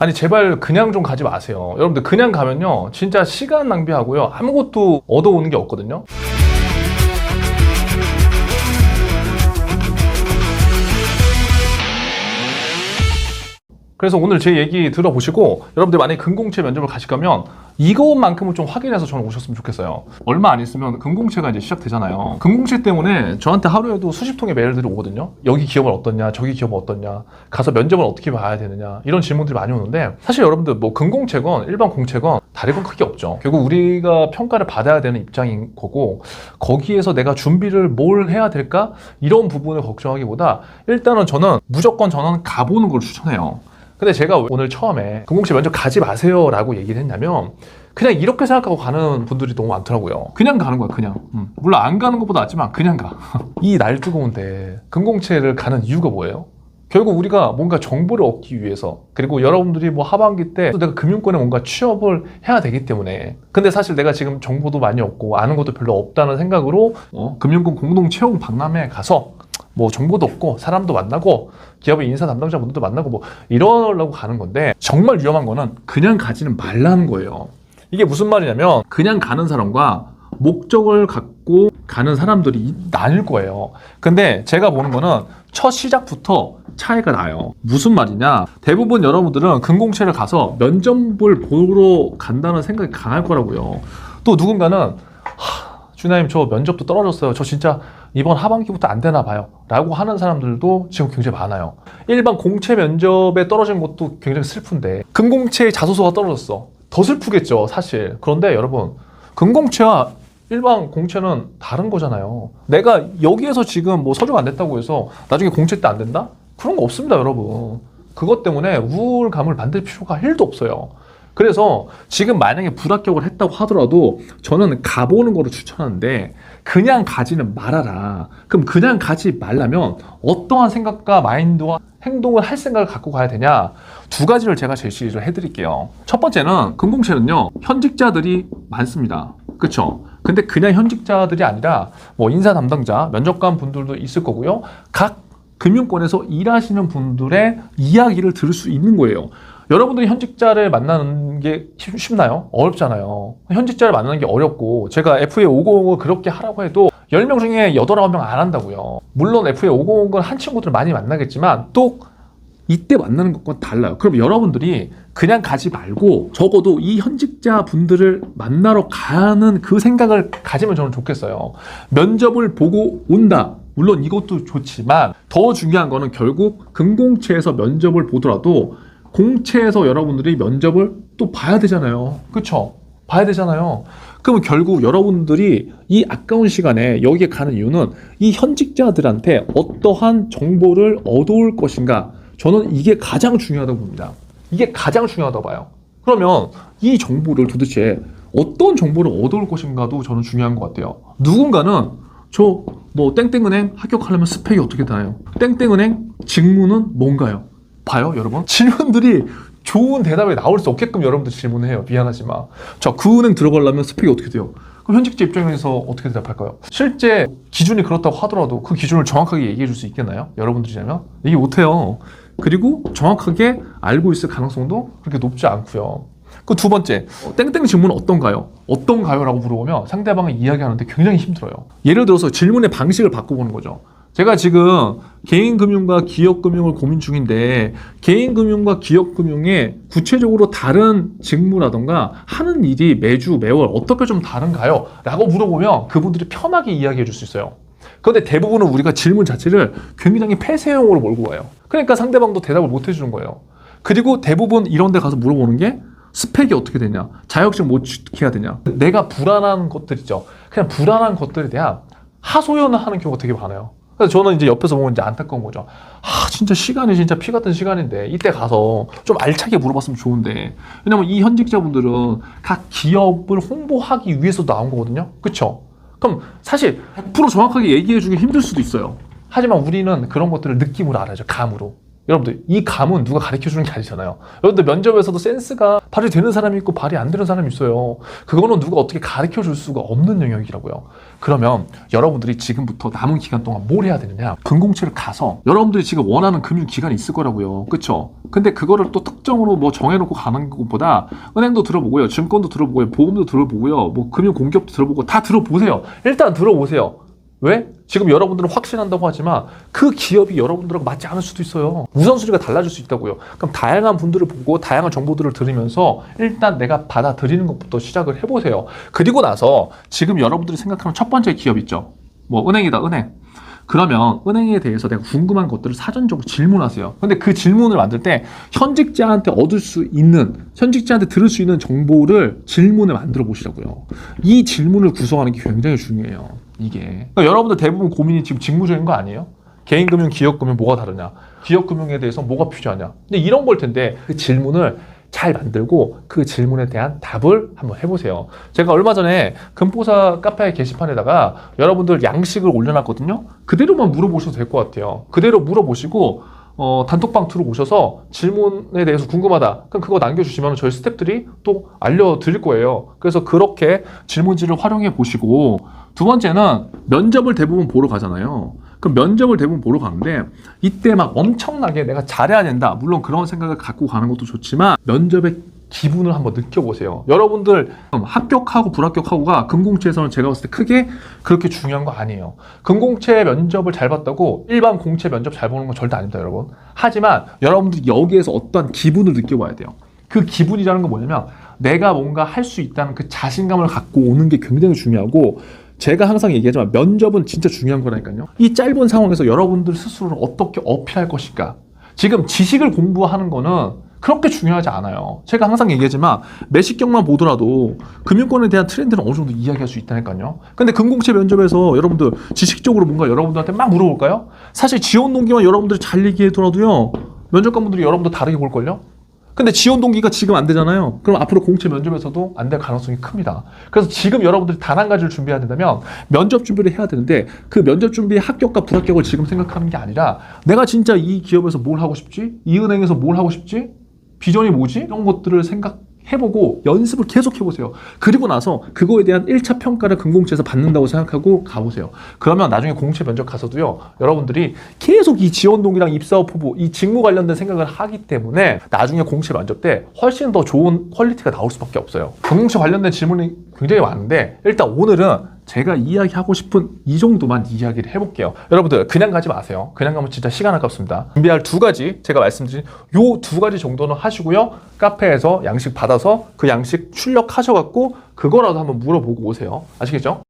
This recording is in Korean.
아니 제발 그냥 좀 가지 마세요. 여러분들 그냥 가면요 진짜 시간 낭비하고요 아무것도 얻어오는 게 없거든요. 그래서 오늘 제 얘기 들어보시고 여러분들 만약에 근공채 면접을 가실 거면 이것만큼은 좀 확인해서 저는 오셨으면 좋겠어요. 얼마 안 있으면 근공채가 이제 시작되잖아요. 근공채 때문에 저한테 하루에도 수십 통의 메일들이 오거든요. 여기 기업은 어떻냐, 저기 기업은 어떻냐, 가서 면접은 어떻게 봐야 되느냐 이런 질문들이 많이 오는데 사실 여러분들 뭐 근공채건 일반 공채건 다르건 크게 없죠. 결국 우리가 평가를 받아야 되는 입장인 거고 거기에서 내가 준비를 뭘 해야 될까 이런 부분을 걱정하기보다 일단은 저는 무조건 저는 가보는 걸 추천해요. 근데 제가 오늘 처음에 금공채 면접 가지 마세요 라고 얘기를 했냐면 그냥 이렇게 생각하고 가는 분들이 너무 많더라고요. 그냥 가는 거야, 그냥. 음. 물론 안 가는 것보다 낫지만 그냥 가. 이 날 뜨거운데 금공채를 가는 이유가 뭐예요? 결국 우리가 뭔가 정보를 얻기 위해서 그리고 여러분들이 뭐 하반기 때 또 내가 금융권에 뭔가 취업을 해야 되기 때문에 근데 사실 내가 지금 정보도 많이 없고 아는 것도 별로 없다는 생각으로 어, 금융권 공동 채용 박람회에 가서 뭐 정보도 없고 사람도 만나고 기업의 인사 담당자분들도 만나고 뭐 이러려고 가는 건데 정말 위험한 거는 그냥 가지는 말라는 거예요. 이게 무슨 말이냐면 그냥 가는 사람과 목적을 갖고 가는 사람들이 이- 나뉠 거예요. 근데 제가 보는 거는 첫 시작부터 차이가 나요. 무슨 말이냐? 대부분 여러분들은 근공채를 가서 면접을 보러 간다는 생각이 강할 거라고요. 또 누군가는 주나님 저 면접도 떨어졌어요. 저 진짜 이번 하반기부터 안 되나 봐요. 라고 하는 사람들도 지금 굉장히 많아요. 일반 공채 면접에 떨어진 것도 굉장히 슬픈데 금공채의 자소서가 떨어졌어. 더 슬프겠죠, 사실. 그런데 여러분, 금공채와 일반 공채는 다른 거잖아요. 내가 여기에서 지금 뭐 서류가 안 됐다고 해서 나중에 공채 때 안 된다? 그런 거 없습니다, 여러분. 그것 때문에 우울감을 만들 필요가 1도 없어요. 그래서 지금 만약에 불합격을 했다고 하더라도 저는 가보는 거를 추천하는데 그냥 가지는 말아라. 그럼 그냥 가지 말라면 어떠한 생각과 마인드와 행동을 할 생각을 갖고 가야 되냐? 두 가지를 제가 제시를 해드릴게요. 첫 번째는 금공채는요 현직자들이 많습니다. 그렇죠? 근데 그냥 현직자들이 아니라 뭐 인사 담당자, 면접관 분들도 있을 거고요. 각 금융권에서 일하시는 분들의 이야기를 들을 수 있는 거예요. 여러분들이 현직자를 만나는 게 쉽- 쉽나요? 어렵잖아요. 현직자를 만나는 게 어렵고 제가 FA 550을 그렇게 하라고 해도 10명 중에 8, 9명 안 한다고요. 물론 FA 550은 한 친구들 많이 만나겠지만 또 이때 만나는 것과 달라요. 그럼 여러분들이 그냥 가지 말고 적어도 이 현직자 분들을 만나러 가는 그 생각을 가지면 저는 좋겠어요. 면접을 보고 온다. 물론 이것도 좋지만 더 중요한 거는 결국 금공채에서 면접을 보더라도 공채에서 여러분들이 면접을 또 봐야 되잖아요. 그쵸? 봐야 되잖아요. 그러면 결국 여러분들이 이 아까운 시간에 여기에 가는 이유는 이 현직자들한테 어떠한 정보를 얻어올 것인가. 저는 이게 가장 중요하다고 봅니다. 이게 가장 중요하다고 봐요. 그러면 이 정보를 도대체 어떤 정보를 얻어올 것인가도 저는 중요한 것 같아요. 누군가는 저 뭐 땡땡은행 합격하려면 스펙이 어떻게 되나요? 땡땡은행 직무는 뭔가요? 봐요, 여러분. 질문들이 좋은 대답이 나올 수 없게끔 여러분들 질문해요. 미안하지만. 자, 그 은행 들어가려면 스펙이 어떻게 돼요? 그럼 현직자 입장에서 어떻게 대답할까요? 실제 기준이 그렇다고 하더라도 그 기준을 정확하게 얘기해 줄 수 있겠나요? 여러분들이라면? 얘기 못해요. 그리고 정확하게 알고 있을 가능성도 그렇게 높지 않고요. 그 두 번째, 어, 땡땡 질문은 어떤가요? 어떤가요? 라고 물어보면 상대방이 이야기하는데 굉장히 힘들어요. 예를 들어서 질문의 방식을 바꿔보는 거죠. 제가 지금 개인금융과 기업금융을 고민 중인데 개인금융과 기업금융의 구체적으로 다른 직무라던가 하는 일이 매주 매월 어떻게 좀 다른가요? 라고 물어보면 그분들이 편하게 이야기해 줄 수 있어요. 그런데 대부분은 우리가 질문 자체를 굉장히 폐쇄형으로 몰고 가요. 그러니까 상대방도 대답을 못 해주는 거예요. 그리고 대부분 이런 데 가서 물어보는 게 스펙이 어떻게 되냐, 자격증 뭐 취득해야 되냐, 내가 불안한 것들 있죠. 그냥 불안한 것들에 대한 하소연을 하는 경우가 되게 많아요. 그래서 저는 이제 옆에서 보면 이제 안타까운 거죠. 아, 진짜 시간이 진짜 피 같은 시간인데, 이때 가서 좀 알차게 물어봤으면 좋은데. 왜냐면 이 현직자분들은 각 기업을 홍보하기 위해서 나온 거거든요. 그쵸? 그럼 사실 100% 정확하게 얘기해 주기 힘들 수도 있어요. 하지만 우리는 그런 것들을 느낌으로 알아죠. 감으로. 여러분들 이 감은 누가 가르쳐 주는 게 아니잖아요. 여러분들 면접에서도 센스가 발휘 되는 사람이 있고 발휘 안 되는 사람이 있어요. 그거는 누가 어떻게 가르쳐 줄 수가 없는 영역이라고요. 그러면 여러분들이 지금부터 남은 기간 동안 뭘 해야 되느냐? 금공채를 가서 여러분들이 지금 원하는 금융 기관이 있을 거라고요. 그렇죠? 근데 그거를 또 특정으로 뭐 정해놓고 가는 것보다 은행도 들어보고요, 증권도 들어보고요, 보험도 들어보고요, 뭐 금융 공기업도 들어보고 다 들어보세요. 일단 들어보세요. 왜? 지금 여러분들은 확신한다고 하지만 그 기업이 여러분들하고 맞지 않을 수도 있어요. 우선순위가 달라질 수 있다고요. 그럼 다양한 분들을 보고 다양한 정보들을 들으면서 일단 내가 받아들이는 것부터 시작을 해보세요. 그리고 나서 지금 여러분들이 생각하는 첫 번째 기업 있죠. 뭐 은행이다, 은행. 그러면 은행에 대해서 내가 궁금한 것들을 사전적으로 질문하세요. 근데 그 질문을 만들 때 현직자한테 얻을 수 있는, 현직자한테 들을 수 있는 정보를 질문을 만들어 보시라고요. 이 질문을 구성하는 게 굉장히 중요해요. 이게. 그러니까 여러분들 대부분 고민이 지금 직무적인 거 아니에요? 개인금융, 기업금융 뭐가 다르냐? 기업금융에 대해서 뭐가 필요하냐? 근데 이런 걸 텐데 그 질문을 잘 만들고 그 질문에 대한 답을 한번 해보세요. 제가 얼마 전에 금포사 카페 게시판에다가 여러분들 양식을 올려놨거든요. 그대로만 물어보셔도 될 것 같아요. 그대로 물어보시고 어, 단톡방 들어오셔서 질문에 대해서 궁금하다. 그럼 그거 남겨주시면 저희 스태프들이 또 알려드릴 거예요. 그래서 그렇게 질문지를 활용해 보시고 두 번째는 면접을 대부분 보러 가잖아요. 그럼 면접을 대부분 보러 가는데 이때 막 엄청나게 내가 잘해야 된다. 물론 그런 생각을 갖고 가는 것도 좋지만 면접의 기분을 한번 느껴보세요. 여러분들 합격하고 불합격하고가 금공채에서는 제가 봤을 때 크게 그렇게 중요한 거 아니에요. 금공채 면접을 잘 봤다고 일반 공채 면접 잘 보는 건 절대 아닙니다, 여러분. 하지만 여러분들이 여기에서 어떤 기분을 느껴봐야 돼요. 그 기분이라는 건 뭐냐면 내가 뭔가 할 수 있다는 그 자신감을 갖고 오는 게 굉장히 중요하고 제가 항상 얘기하지만 면접은 진짜 중요한 거라니까요. 이 짧은 상황에서 여러분들 스스로를 어떻게 어필할 것인가. 지금 지식을 공부하는 거는 그렇게 중요하지 않아요. 제가 항상 얘기하지만 매식경만 보더라도 금융권에 대한 트렌드는 어느 정도 이야기할 수 있다니까요. 근데 금공채 면접에서 여러분들 지식적으로 뭔가 여러분들한테 막 물어볼까요? 사실 지원 동기만 여러분들이 잘 얘기해더라도요. 면접관분들이 여러분들 다르게 볼걸요? 근데 지원 동기가 지금 안 되잖아요. 그럼 앞으로 공채 면접에서도 안 될 가능성이 큽니다. 그래서 지금 여러분들이 단 한 가지를 준비해야 된다면 면접 준비를 해야 되는데 그 면접 준비의 합격과 불합격을 지금 생각하는 게 아니라 내가 진짜 이 기업에서 뭘 하고 싶지? 이 은행에서 뭘 하고 싶지? 비전이 뭐지? 이런 것들을 생각해보고 연습을 계속 해보세요. 그리고 나서 그거에 대한 1차 평가를 금공채에서 받는다고 생각하고 가보세요. 그러면 나중에 공채 면접 가서도요, 여러분들이 계속 이 지원 동기랑 입사업 후보, 이 직무 관련된 생각을 하기 때문에 나중에 공채 면접 때 훨씬 더 좋은 퀄리티가 나올 수밖에 없어요. 금공채 관련된 질문이 굉장히 많은데, 일단 오늘은 제가 이야기하고 싶은 이 정도만 이야기를 해볼게요. 여러분들 그냥 가지 마세요. 그냥 가면 진짜 시간 아깝습니다. 준비할 두 가지 제가 말씀드린 요 두 가지 정도는 하시고요. 카페에서 양식 받아서 그 양식 출력하셔갖고 그거라도 한번 물어보고 오세요. 아시겠죠?